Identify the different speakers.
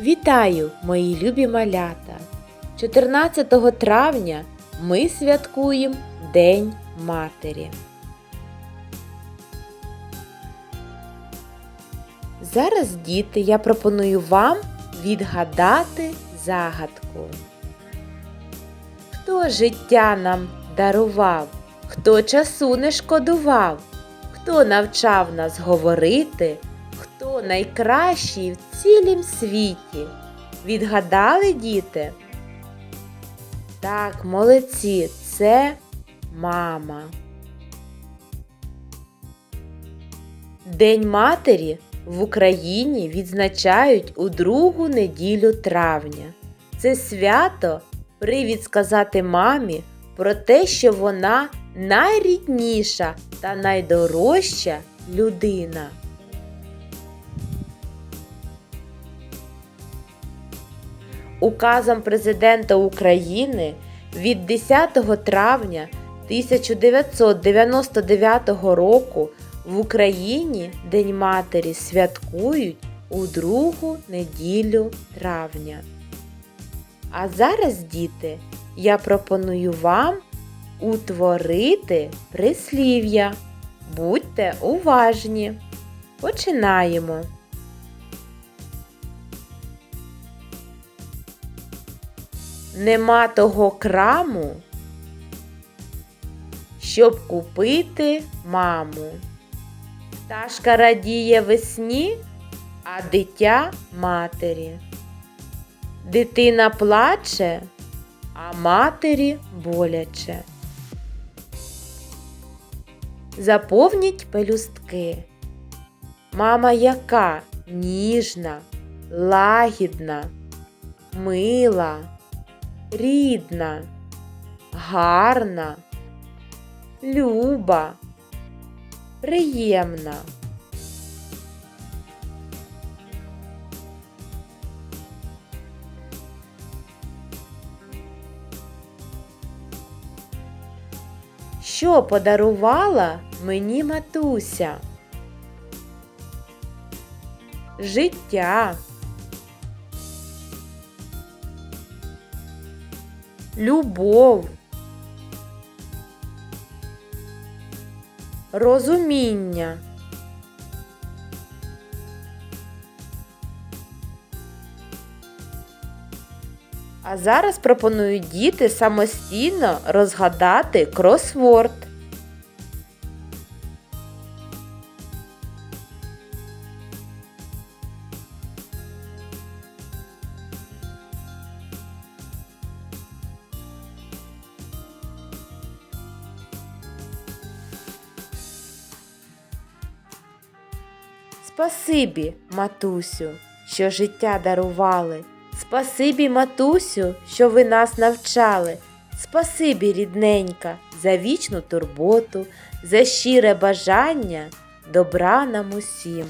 Speaker 1: Вітаю, мої любі малята! 14 травня ми святкуємо День Матері. Зараз, діти, я пропоную вам відгадати загадку. Хто життя нам дарував, хто часу не шкодував, хто навчав нас говорити, хто найкращий в цілім світі? Відгадали, діти? Так, молодці, це мама. День матері в Україні відзначають у другу неділю травня. Це свято привід сказати мамі про те, що вона найрідніша та найдорожча людина. Указом президента України від 10 травня 1999 року в Україні День Матері святкують у другу неділю травня. А зараз, діти, я пропоную вам утворити прислів'я. Будьте уважні. Починаємо. Нема того краму, щоб купити маму. Пташка радіє весні, а дитя матері. Дитина плаче, а матері боляче. Заповніть пелюстки. Мама яка ніжна, лагідна, мила, рідна, гарна, люба, приємна. Що подарувала мені матуся? Життя. Любов. Розуміння. А зараз пропоную діти самостійно розгадати кросворд. Спасибі, матусю, що життя дарували. Спасибі, матусю, що ви нас навчали. Спасибі, рідненька, за вічну турботу, за щире бажання добра нам усім.